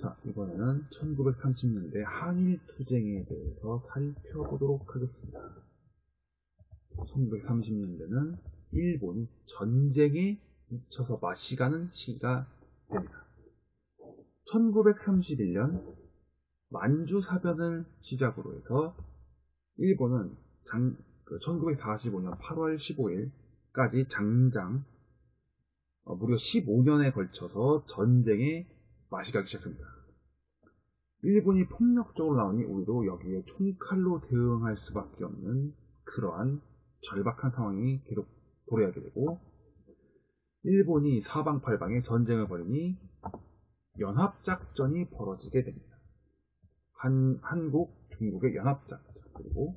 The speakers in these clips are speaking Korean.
자, 이번에는 1930년대 한일 투쟁에 대해서 살펴보도록 하겠습니다. 1930년대는 일본이 전쟁에 미쳐서 마시가는 시기가 됩니다. 1931년 만주 사변을 시작으로 해서 일본은 장, 1945년 8월 15일까지 장장 어, 무려 15년에 걸쳐서 전쟁에 맛이 가기 시작합니다. 일본이 폭력적으로 나오니 우리도 여기에 총칼로 대응할 수밖에 없는 그러한 절박한 상황이 계속 도래하게 되고 일본이 사방팔방에 전쟁을 벌이니 연합작전이 벌어지게 됩니다. 한, 한국, 중국의 연합작전 그리고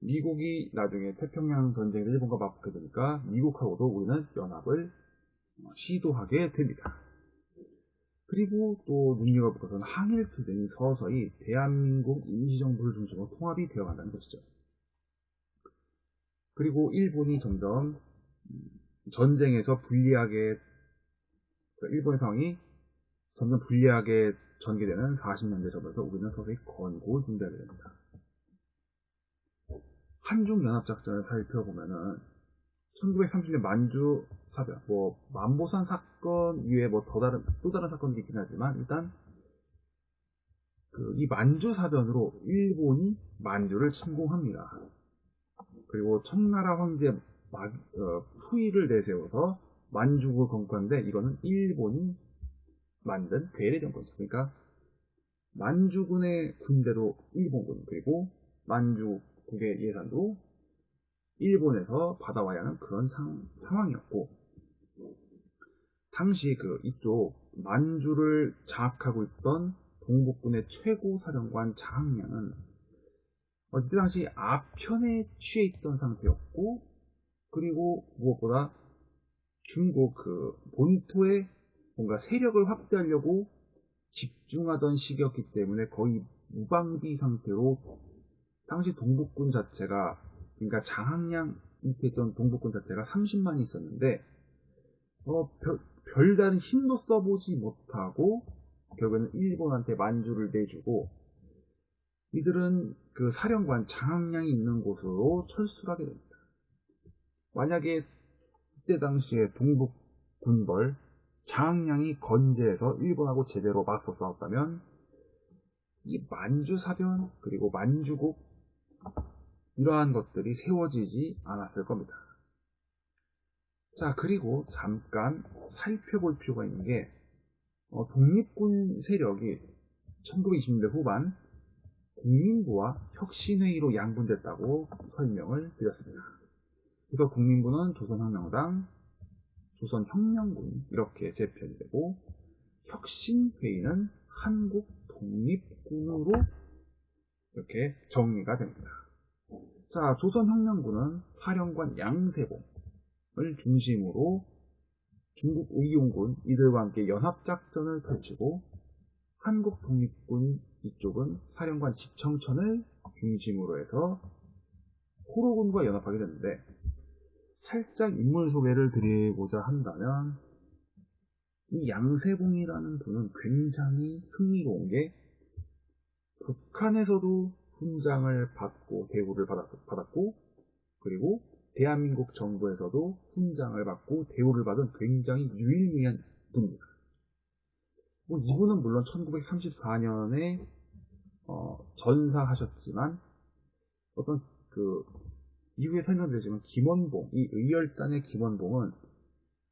미국이 나중에 태평양 전쟁을 일본과 맞붙게 되니까 미국하고도 우리는 연합을 시도하게 됩니다. 그리고 또 눈여겨볼 것은 항일 투쟁이 서서히 대한민국 임시정부를 중심으로 통합이 되어 간다는 것이죠. 그리고 일본이 점점 전쟁에서 불리하게 일본의 상황이 점점 불리하게 전개되는 40년대 접어서 우리는 서서히 건국을 준비하게 됩니다. 한중연합작전을 살펴보면은 1930년 만주 사변, 뭐 만보산 사건 이외에 뭐 더 다른 또 다른 사건도 있긴 하지만 일단 그 이 만주 사변으로 일본이 만주를 침공합니다. 그리고 청나라 황제 마, 어, 후위를 내세워서 만주국을 건국하는데 이거는 일본이 만든 괴뢰 정권이죠. 그러니까 만주군의 군대도 일본군 그리고 만주국의 예산도 일본에서 받아와야 하는 그런 상, 상황이었고 당시 그 이쪽 만주를 장악하고 있던 동북군의 최고 사령관 장항량은 어때 당시 아편에 취해 있던 상태였고 그리고 무엇보다 중국 그 본토에 뭔가 세력을 확대하려고 집중하던 시기였기 때문에 거의 무방비 상태로 당시 동북군 자체가 그러니까 장항량 있던 동북군 자체가 30만이 있었는데 어, 별, 별다른 힘도 써보지 못하고 결국에는 일본한테 만주를 내주고 이들은 그 사령관 장항량이 있는 곳으로 철수를 하게 됩니다. 만약에 그때 당시에 동북 군벌 장항량이 건재해서 일본하고 제대로 맞서 싸웠다면 이 만주 사변 그리고 만주국 이러한 것들이 세워지지 않았을 겁니다. 자 그리고 잠깐 살펴볼 필요가 있는 게 어, 독립군 세력이 1920년대 후반 국민부와 혁신회의로 양분됐다고 설명을 드렸습니다. 그래서 국민부는 조선혁명당, 조선혁명군 이렇게 재편이 되고 혁신회의는 한국 독립군으로 이렇게 정리가 됩니다. 자, 조선혁명군은 사령관 양세봉을 중심으로 중국 의용군 이들과 함께 연합작전을 펼치고 한국 독립군 이쪽은 사령관 지청천을 중심으로 해서 호로군과 연합하게 됐는데 살짝 인물 소개를 드리고자 한다면 이 양세봉이라는 분은 굉장히 흥미로운 게 북한에서도 훈장을 받고 대우를 받았고 그리고 대한민국 정부에서도 훈장을 받고 대우를 받은 굉장히 유일무이한 분입니다. 뭐 이분은 물론 1934년에 어, 전사하셨지만 어떤 그 이후에 설명드리지만 김원봉 이 의열단의 김원봉은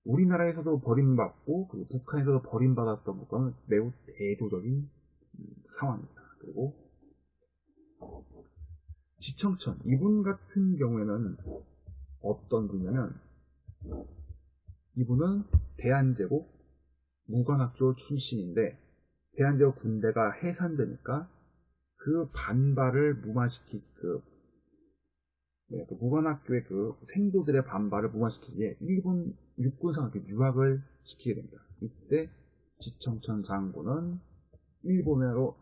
우리나라에서도 버림받고 그리고 북한에서도 버림받았던 것과는 매우 대조적인 상황입니다. 그리고 지청천 이분 같은 경우에는 어떤 분이냐면 이분은 대한제국 무관학교 출신인데 대한제국 군대가 해산되니까 그 반발을 무마시키 그, 네, 그 무관학교의 그 생도들의 반발을 무마시키기에 일본 육군상학교 유학을 시키게 됩니다. 이때 지청천 장군은 일본으로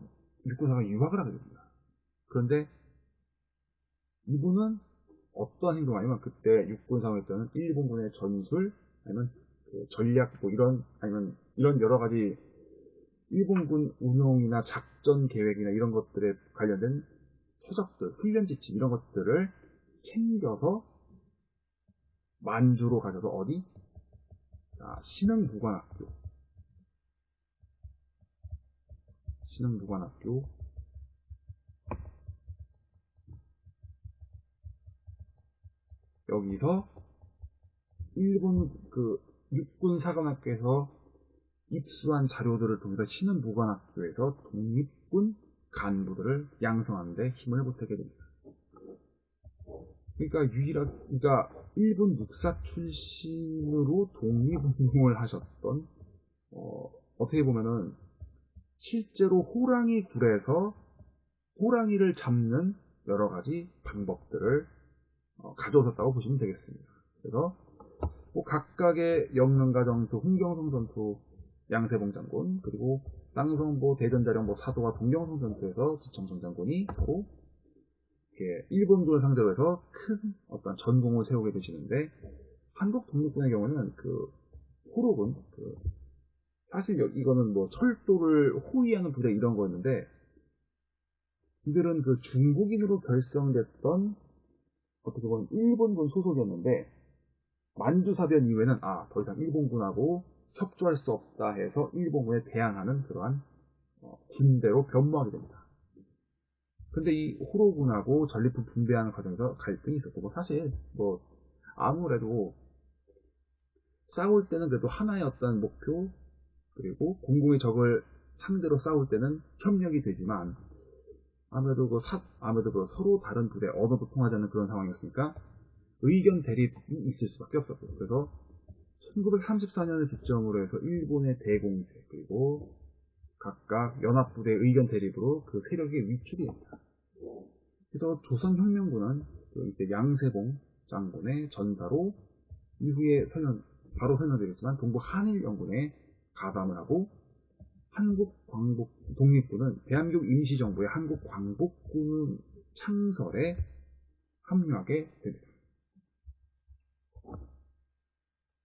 육군상학교 유학을 하게 됩니다. 그런데 이분은 어떠한 행동을 하냐면 그때 육군 상황에 때는 일본군의 전술 아니면 그 전략 뭐 이런 아니면 이런 여러 가지 일본군 운용이나 작전 계획이나 이런 것들에 관련된 서적들, 훈련 지침 이런 것들을 챙겨서 만주로 가셔서 어디? 자, 신흥무관학교. 신흥무관학교. 여기서 일본 그 육군 사관학교에서 입수한 자료들을 통해서 신흥무관학교에서 독립군 간부들을 양성하는데 힘을 보태게 됩니다. 그러니까 유일하게, 그러니까 일본 육사 출신으로 독립운동을 하셨던, 어, 어떻게 보면은 실제로 호랑이 굴에서 호랑이를 잡는 여러 가지 방법들을 어, 가져오셨다고 보시면 되겠습니다. 그래서 뭐 각각의 영릉가 정수, 홍경성 전투, 양세봉 장군, 그리고 쌍성보, 대전자령보, 사도와 동경성 전투에서 지청성 장군이 서로 일본군을 상대로 해서 큰 어떤 전공을 세우게 되시는데 한국 독립군의 경우는 그 호록은 그 사실 이거는 뭐 철도를 호위하는 부대 이런 거였는데 이들은 그 중국인으로 결성됐던 어떻게 보면 일본군 소속이었는데 만주사변 이후에는 아 더 이상 일본군하고 협조할 수 없다 해서 일본군에 대항하는 그러한 어, 군대로 변모하게 됩니다. 근데 이 호로군하고 전리품 분배하는 과정에서 갈등이 있었고 뭐 사실 뭐 아무래도 싸울 때는 그래도 하나의 어떤 목표 그리고 공공의 적을 상대로 싸울 때는 협력이 되지만 아무래도 그 사, 아무래도 그 서로 다른 부대 언어도 통하지 않는 그런 상황이었으니까 의견 대립이 있을 수밖에 없었고 그래서 1934년을 기점으로 해서 일본의 대공세 그리고 각각 연합부대 의견 대립으로 그 세력이 위축이 됩니다. 그래서 조선혁명군은 그 이때 양세봉 장군의 전사로 이후에 설명, 바로 설명드렸지만 동부 한일연군에 가담을 하고 한국광복 독립군은 대한민국 임시정부의 한국광복군 창설에 합류하게 됩니다.